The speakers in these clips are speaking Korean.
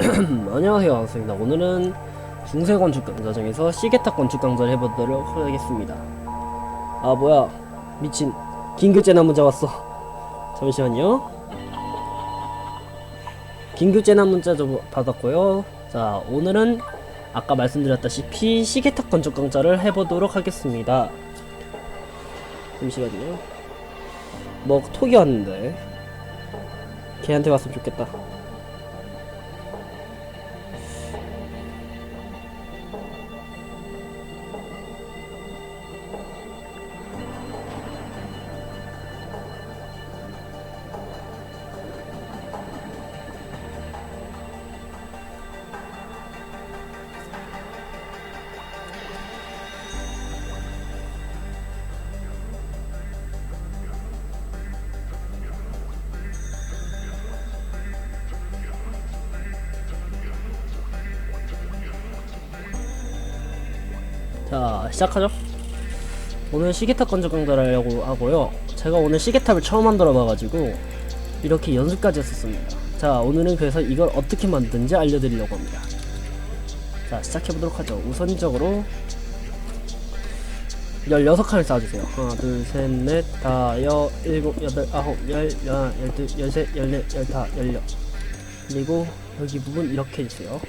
안녕하세요 반갑습니다. 오늘은 중세 건축 강좌 중에서 시계탑 건축 강좌를 해보도록 하겠습니다. 아 뭐야. 미친. 긴급재난 문자 왔어. 잠시만요. 긴급재난 문자 좀 받았고요. 자 오늘은 아까 말씀드렸다시피 시계탑 건축 강좌를 해보도록 하겠습니다. 잠시만요. 뭐 톡이 왔는데. 걔한테 왔으면 좋겠다 시작하죠. 오늘 시계탑 건축 강좌를 하려고 하고요. 제가 오늘 시계탑을 처음 만들어 봐가지고 이렇게 연습까지 했었습니다. 자 오늘은 그래서 이걸 어떻게 만드는지 알려드리려고 합니다. 자 시작해보도록 하죠. 우선적으로 16칸을 쌓아주세요. 하나 둘셋넷 다여 일곱 여덟 아홉 열 열하나 열둘 열셋 열넷 열다 열여. 그리고 여기 부분 이렇게 해주세요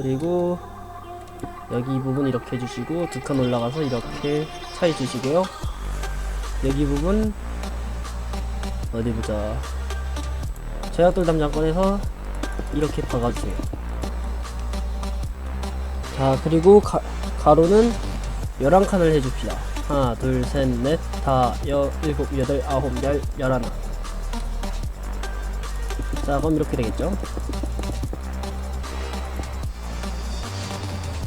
그리고 여기 이 부분 이렇게 해주시고 두 칸 올라가서 이렇게 차이 주시고요. 여기 부분 어디 보자. 제약돌 담장권에서 이렇게 박아주세요. 자 그리고 가, 가로는 11칸을 해줍시다. 하나 둘셋넷 다 여 일곱 여덟 아홉 열 열하나 자 그럼 이렇게 되겠죠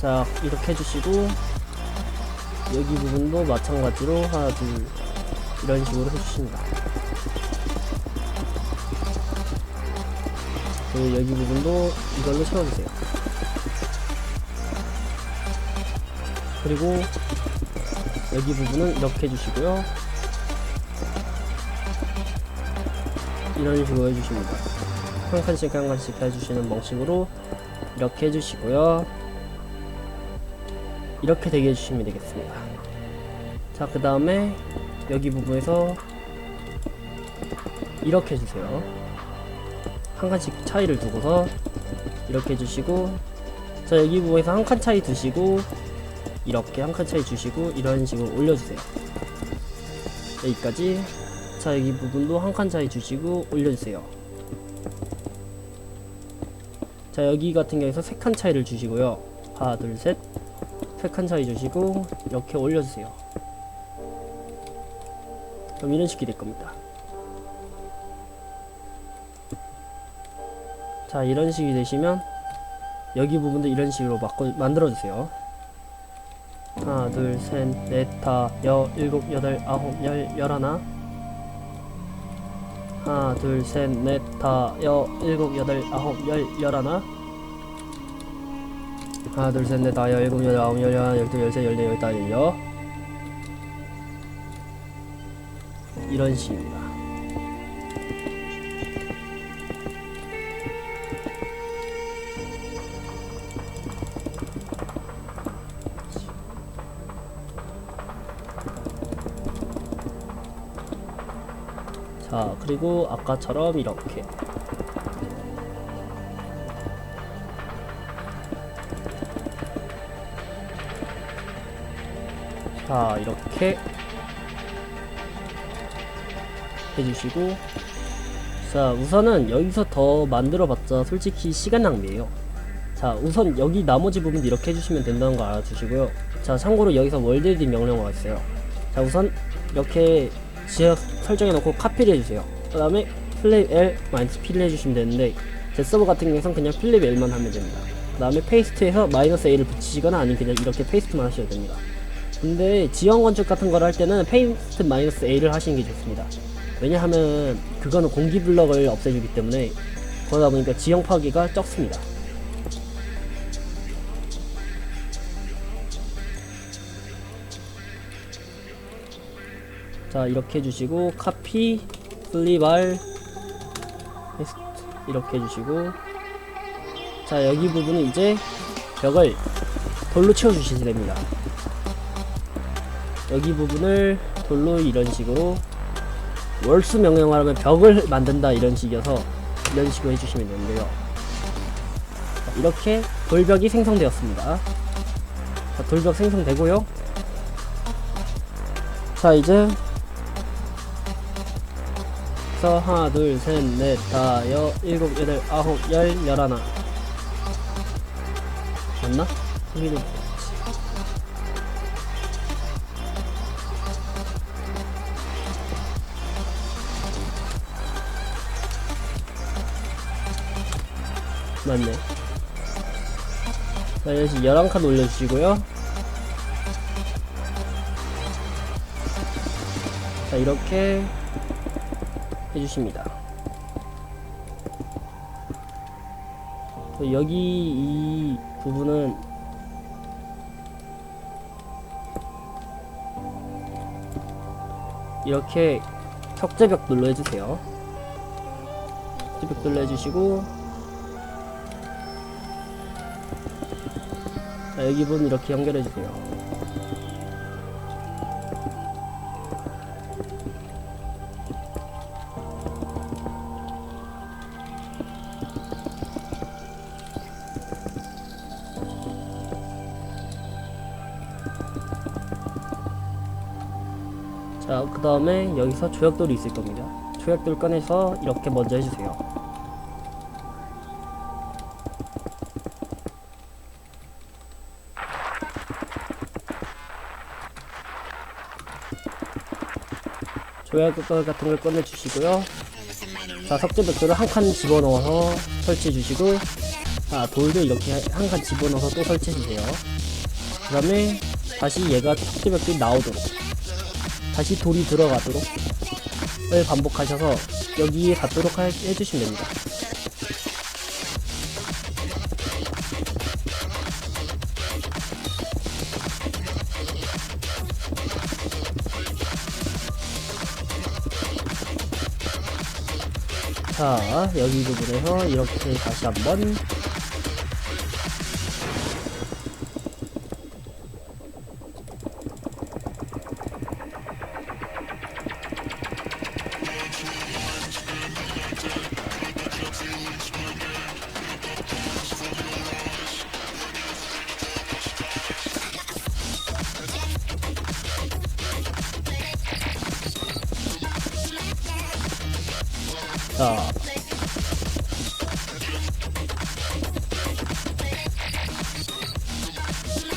자 이렇게 해주시고 여기 부분도 마찬가지로 하나 둘 이런 식으로 해주십니다. 그리고 여기 부분도 이걸로 채워주세요. 그리고 여기 부분은 이렇게 해주시고요. 이런 식으로 해주십니다. 한 칸씩 한 칸씩 해주시는 방식으로 이렇게 해주시고요 이렇게 되게 해주시면 되겠습니다. 자 그 다음에 여기 부분에서 이렇게 해주세요. 한 칸씩 차이를 두고서 이렇게 해주시고 자 여기 부분에서 한 칸 차이 두시고 이렇게 한 칸 차이 주시고 이런 식으로 올려주세요. 여기까지. 자 여기 부분도 한 칸 차이 주시고 올려주세요. 자 여기 같은 경우에서 세 칸 차이를 주시고요. 하나 둘셋 세칸 차이 주시고 이렇게 올려주세요. 그럼 이런 식이 될 겁니다. 자 이런 식이 되시면 여기 부분도 이런 식으로 바꿔 만들어주세요. 하나 둘셋넷 다 여 일곱 여덟 아홉 열 열하나? 하나 둘셋넷 다 여 일곱 여덟 아홉 열 열하나 하나 둘 셋 넷 다여 일곱 여덟 아홉 열 열하나 열둘 열셋 열넷 열다 열여 이런 식입니다. 자 그리고 아까처럼 이렇게 자 이렇게 해주시고. 자 우선은 여기서 더 만들어봤자 솔직히 시간 낭비예요. 자 우선 여기 나머지 부분 이렇게 해주시면 된다는 거 알아주시고요. 자 참고로 여기서 월드에디 명령어가 있어요. 자 우선 이렇게 지역 설정해 놓고 카피를 해주세요. 그 다음에 플립 L 마이너스 P를 해주시면 되는데 제 서버 같은 경우에는 그냥 플립 L만 하면 됩니다. 그 다음에 페이스트에서 마이너스 A를 붙이시거나 아니면 그냥 이렇게 페이스트만 하셔도 됩니다 근데 지형 건축 같은 걸 할 때는 페이스트 마이너스 A를 하시는 게 좋습니다. 왜냐하면 그거는 공기 블럭을 없애주기 때문에 그러다 보니까 지형 파괴가 적습니다. 자 이렇게 해주시고 카피 텍스트 이렇게 해주시고. 자 여기 부분은 이제 벽을 돌로 채워주시면 됩니다 여기 부분을 돌로 이런 식으로 월수 명령을 하면 벽을 만든다 이런 식이어서 이런 식으로 해주시면 되는데요. 자, 이렇게 돌벽이 생성되었습니다. 자, 돌벽 생성되고요. 자 이제 서 하나 둘셋넷 다 여 일곱 여덟 아홉 열 열하나. 맞나? 소리를 맞네. 자 이제 11칸 올려주시고요. 자 이렇게 해주십니다. 또 여기 이 부분은 이렇게 석재벽 눌러 해주세요. 석재벽 눌러 해주시고 여기 부분 이렇게 연결해 주세요 자, 그 다음에 여기서 조약돌이 있을 겁니다. 조약돌 꺼내서 이렇게 먼저 해주세요. 조약돌 같은 걸 꺼내주시고요. 자, 석재벽돌을 한 칸 집어넣어서 설치해주시고, 자, 돌도 이렇게 한 칸 집어넣어서 또 설치해주세요. 그 다음에 다시 얘가 석재벽돌이 나오도록 다시 돌이 들어가도록 을 반복하셔서 여기에 닿도록 하- 해주시면 됩니다. 자, 여기 부분에서 이렇게 다시 한번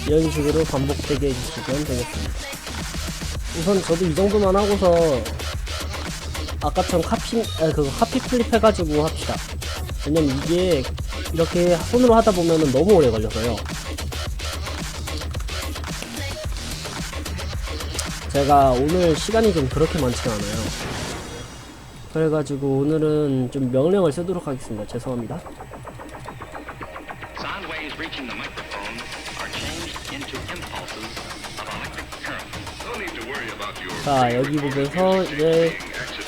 이런 식으로 반복되게 해주시면 되겠습니다. 우선 저도 이 정도만 하고서 아까처럼 카피, 아, 그거 카피 플립 해가지고 합시다. 왜냐면 이게 이렇게 손으로 하다 보면은 너무 오래 걸려서요. 제가 오늘 시간이 좀 그렇게 많지가 않아요. 그래가지고 오늘은 좀 명령을 쓰도록 하겠습니다. 죄송합니다. 자 여기 보면서 이제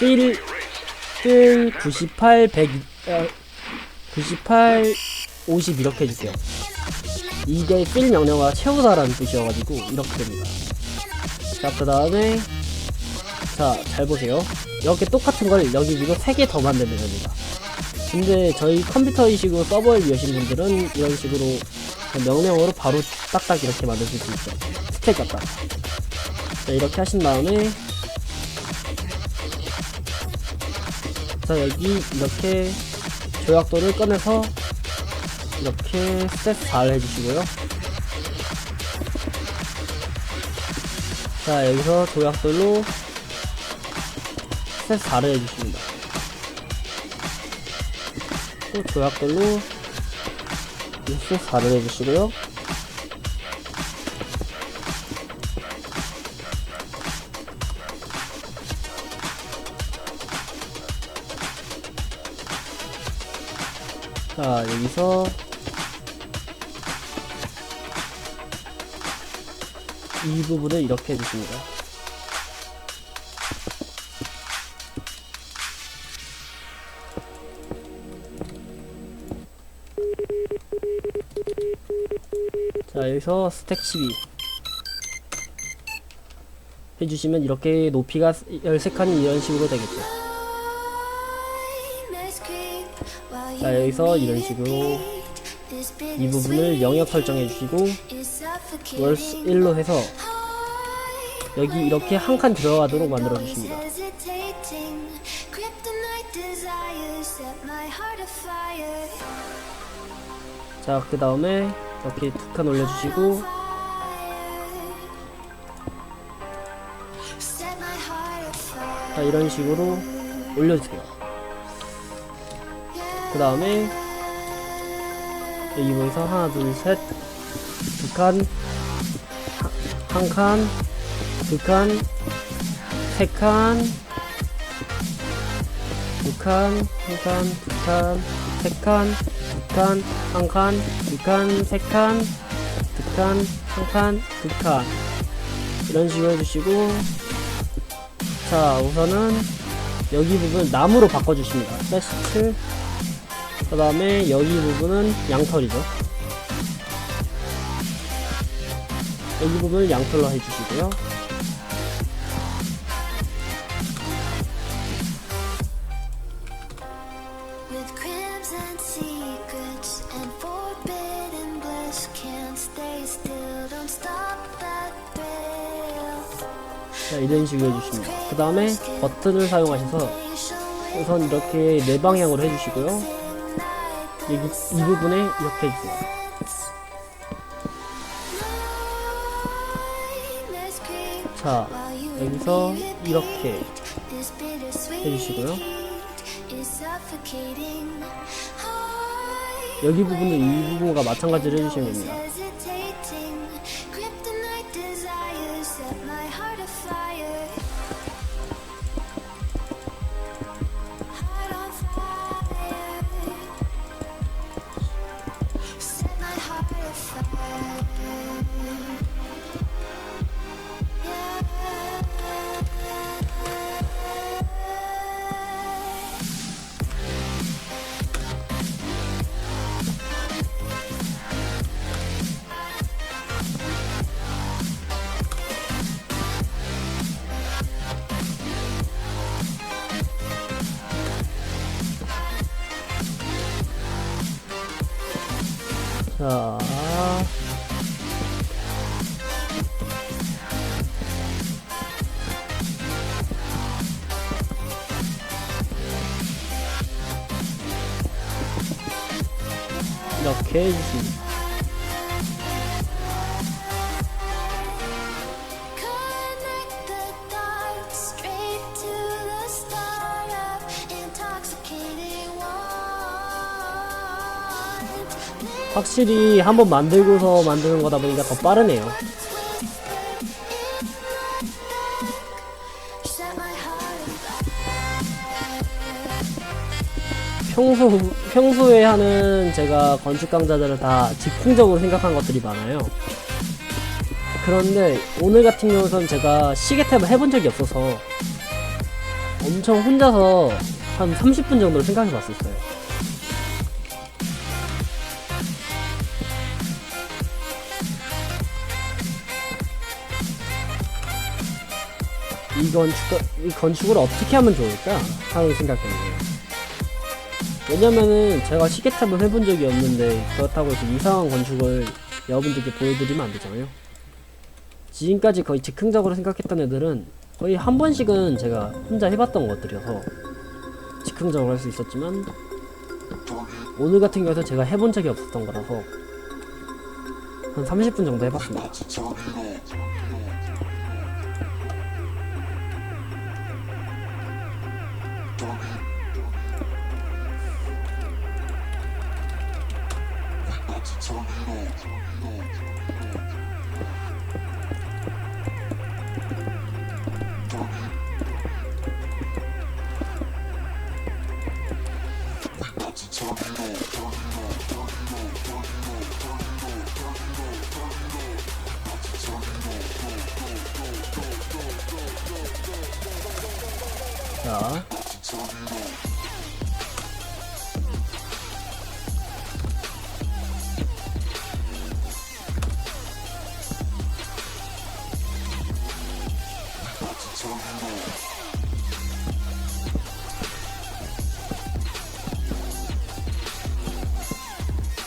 erased. 필 98, 100, 어, 98, 50 이렇게 해주세요. 이게 필 명령어가 채우다라는 뜻이어가지고 이렇게 됩니다. 자그 다음에 자잘 보세요. 이렇게 똑같은 걸 여기 위로 3개 더 만들면 됩니다. 근데 저희 컴퓨터이시고 서버에 위하신 분들은 이런 식으로 명령어로 바로 딱딱 이렇게 만드실 수 있죠. 스택 갖다. 자 이렇게 하신 다음에 자 여기 이렇게 조약돌을 꺼내서 이렇게 셋 4를 해주시고요. 자 여기서 조약돌로 셋 4를 해주십니다. 또 조약돌로 셋 4를 해주시고요 자 여기서. 이 부분을 이렇게 해주십니다. 자 여기서 스택 12 해주시면 이렇게 높이가 13칸이 이런 식으로 되겠죠. 자 여기서 이런 식으로 이 부분을 영역 설정해 주시고 월스 1로 해서 여기 이렇게 한 칸 들어가도록 만들어 주십니다. 자 그 다음에 이렇게 두 칸 올려주시고 자 이런 식으로 올려주세요 그 다음에 여기 보이서 하나 둘셋 두 칸. 한 칸, 두 칸, 세 칸, 두 칸, 한 칸, 두 칸, 세 칸, 두 칸, 한 칸, 두 칸, 세 칸, 두 칸, 한 칸, 두 칸. 이런 식으로 해주시고, 자, 우선은 여기 부분 나무로 바꿔주십니다. 7. 그 다음에 여기 부분은 양털이죠. 여기 부분을 양털로 해주시고요. 자, 이런 식으로 해주십니다. 그 다음에 버튼을 사용하셔서 우선 이렇게 네 방향으로 해주시고요. 여기 이 부분에 이렇게 해주세요. 자, 여기서 이렇게 해주시고요. 여기 부분도 이 부분과 마찬가지로 해주시면 됩니다. 자, 이렇게 해주십니다. 확실히 한번 만들고서 만드는 거다 보니까 더 빠르네요. 평소 평소에 하는 제가 건축 강좌들은 다 즉흥적으로 생각한 것들이 많아요. 그런데 오늘 같은 경우는 제가 시계 탭을 해본 적이 없어서 엄청 혼자서 한 30분 정도를 생각해 봤었어요. 이 건축, 이 건축을 어떻게 하면 좋을까? 하는 생각이었네요. 왜냐면은 제가 시계탑을 해본 적이 없는데 그렇다고 해서 이상한 건축을 여러분들께 보여드리면 안 되잖아요. 지금까지 거의 즉흥적으로 생각했던 애들은 거의 한 번씩은 제가 혼자 해봤던 것들이어서 즉흥적으로 할 수 있었지만 오늘 같은 경우에는 제가 해본 적이 없었던 거라서 한 30분 정도 해봤습니다. 자.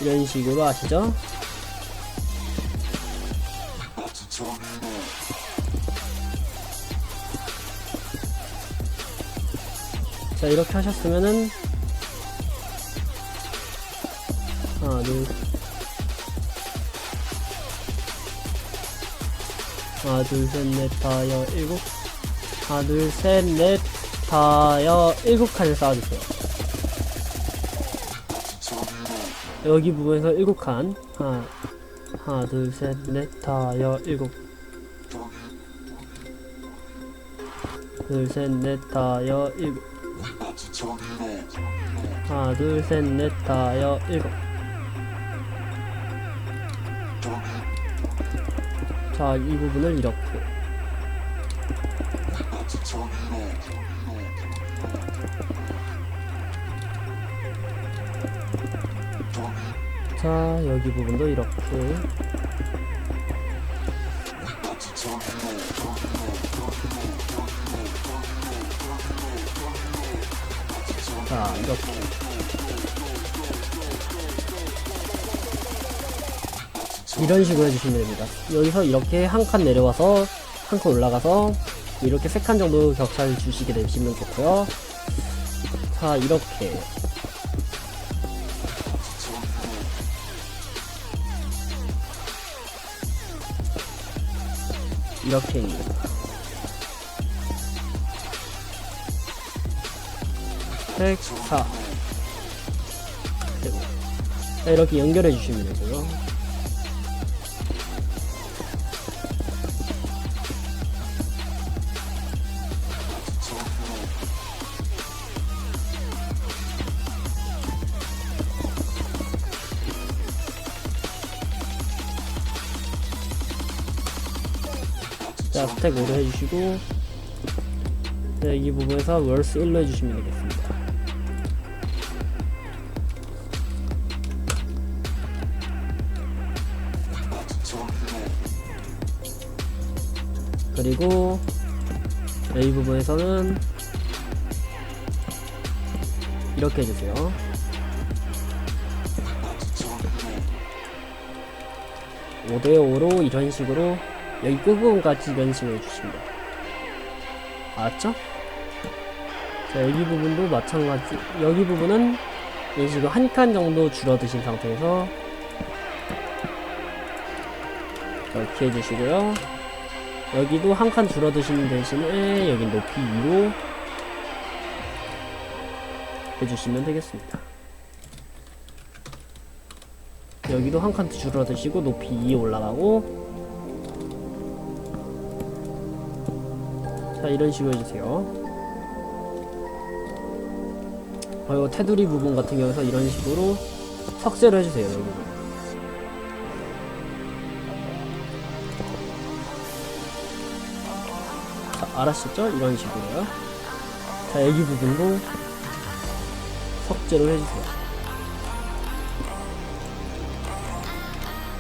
이런 식으로 아시죠? 자 이렇게 하셨으면은 하나 둘. 하나 둘셋넷 다여 일곱. 하나 둘셋넷 다여 일곱 칸을 쌓아주세요. 여기 부분에서 일곱 칸. 하나 하나 둘셋넷 다여 일곱. 둘셋넷 다여 일곱 하나 둘 셋 넷 다 여 일곱. 자 이 부분을 이렇게. 자 여기 부분도 이렇게 이렇게 이런 식으로 해주시면 됩니다. 여기서 이렇게 한 칸 내려와서 한 칸 올라가서 이렇게 세 칸 정도 격차를 주시게 되시면 좋고요. 자 이렇게. 이렇게 그리고 자, 이렇게 연결해 주시면 되고요. 자 스택 5로 해주시고 네, 이 부분에서 월스 1로 해주시면 되겠습니다 그리고 네, 이 부분에서는 이렇게 해주세요 오대 5로 이런 식으로 여기 끝부분까지 이런 식으로 해주십니다. 알았죠? 자, 여기 부분도 마찬가지. 여기 부분은 이런 식으로 한 칸 정도 줄어드신 상태에서 이렇게 해주시고요. 여기도 한 칸 줄어드시는 대신에 여기 높이 2로 해주시면 되겠습니다. 여기도 한 칸 줄어드시고 높이 2 올라가고 자 이런 식으로 해주세요 그리고 테두리 부분 같은 경우에서 이런 식으로 석쇠로 해주세요 여기 알았었죠? 이런 식으로요. 자 여기 부분도 석재로 해주세요.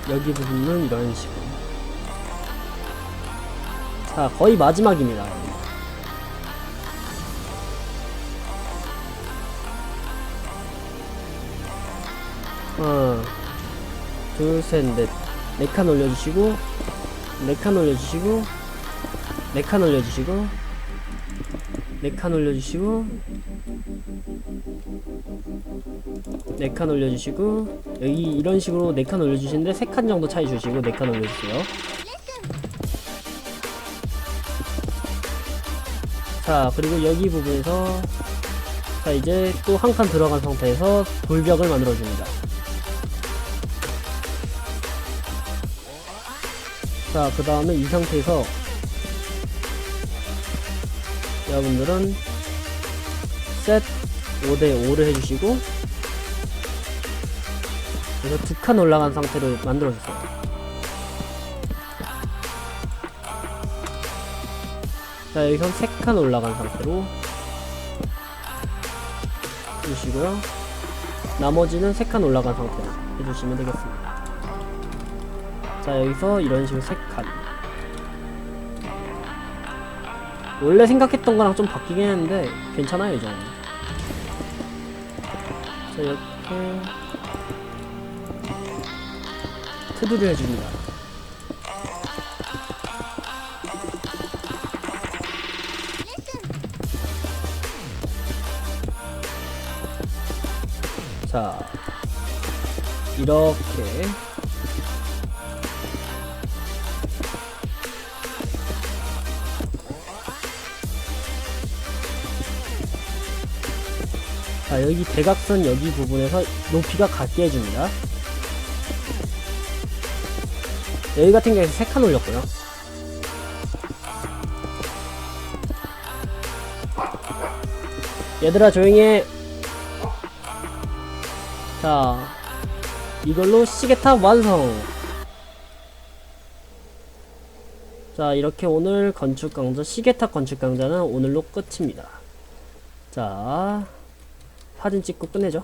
여기 부분은 이런 식으로. 자 거의 마지막입니다. 하나 둘 셋 넷 네 칸 올려주시고 네칸 올려주시고 네칸 올려주시고 네칸 올려주시고 네칸 올려주시고 여기 이런 식으로 네 칸 올려주시는데 세 칸 정도 차이 주시고 네 칸 올려주세요. 자 그리고 여기 부분에서 자 이제 또 한 칸 들어간 상태에서 돌벽을 만들어 줍니다. 자 그 다음에 이 상태에서 여러분들은 셋 5대5를 해주시고 그래서 두 칸 올라간 상태로 만들어주세요. 자 여기선 세칸 올라간 상태로 해주시고요. 나머지는 세 칸 올라간 상태로 해주시면 되겠습니다. 자 여기서 이런 식으로 세칸 원래 생각했던 거랑 좀 바뀌긴 했는데 괜찮아요 이 정도 자 이렇게 테두리를 해줍니다. 자, 이렇게 자, 여기 대각선 여기 부분에서 높이가 같게 해줍니다. 여기 같은 경우에 3칸 올렸고요. 얘들아 조용히 해. 자, 이걸로 시계탑 완성. 자, 이렇게 오늘 건축 강좌, 시계탑 건축 강좌는 오늘로 끝입니다. 자, 사진 찍고 끝내죠.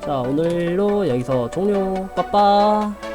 자, 오늘로 여기서 종료. 빠빠.